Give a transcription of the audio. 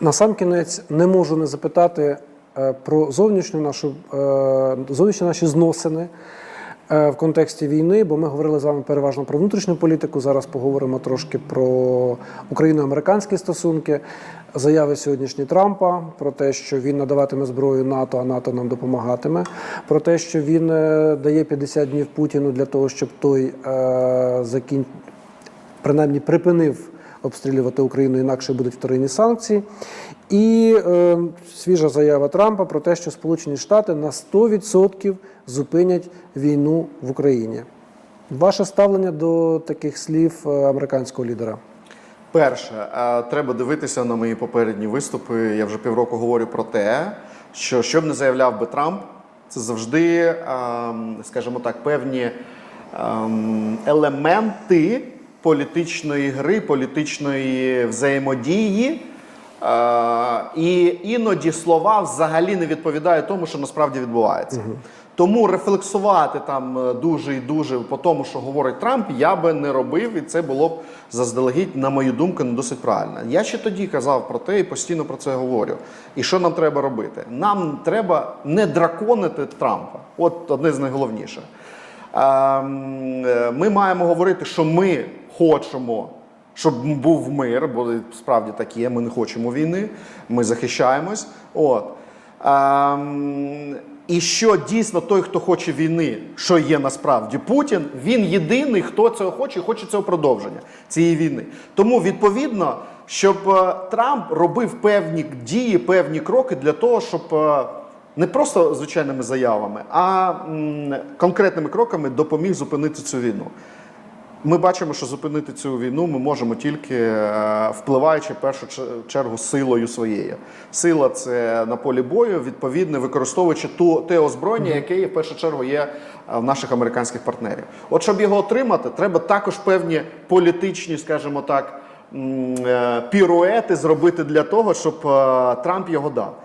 Насамкінець не можу не запитати е, про зовнішню нашу е, зовнішні наші зносини е, в контексті війни, бо ми говорили з вами переважно про внутрішню політику. Зараз поговоримо трошки про україно-американські стосунки. Заяви сьогоднішні Трампа про те, що він надаватиме зброю НАТО, а НАТО нам допомагатиме. Про те, що він дає 50 днів Путіну для того, щоб той закін... принаймні припинив обстрілювати Україну, інакше будуть вторинні санкції. І е, свіжа заява Трампа про те, що Сполучені Штати на 100% зупинять війну в Україні. Ваше ставлення до таких слів е, американського лідера? Перше, е, треба дивитися на мої попередні виступи. Я вже півроку говорю про те, що що б не заявляв би Трамп, це завжди, ем, скажімо так, певні ем, елементи політичної гри, політичної взаємодії. Е, І іноді слова взагалі не відповідають тому, що насправді відбувається. Тому рефлексувати там е, дуже і дуже по тому, що говорить Трамп, я би не робив, і це було б заздалегідь, на мою думку, не досить правильно. Я ще тоді казав про те і постійно про це говорю. І що нам треба робити? Нам треба не драконити Трампа. От одне з найголовніших. Ем, е, Ми маємо говорити, що ми хочемо, щоб був мир, бо справді так є. Ми не хочемо війни, ми захищаємось. От. Ем, і що дійсно той, хто хоче війни, що є насправді Путін, він єдиний, хто цього хоче і хоче цього продовження цієї війни. Тому відповідно, щоб е, Трамп робив певні дії, певні кроки для того, щоб е, не просто звичайними заявами, а конкретними кроками допоміг зупинити цю війну. Ми бачимо, що зупинити цю війну ми можемо тільки е, впливаючи в першу чергу силою своєю. Сила це на полі бою, відповідно, використовуючи ту те озброєння, яке в першу чергу є е, в наших американських партнерів. От щоб його отримати, треба також певні політичні, скажімо так, е, піруети зробити для того, щоб Трамп його дав.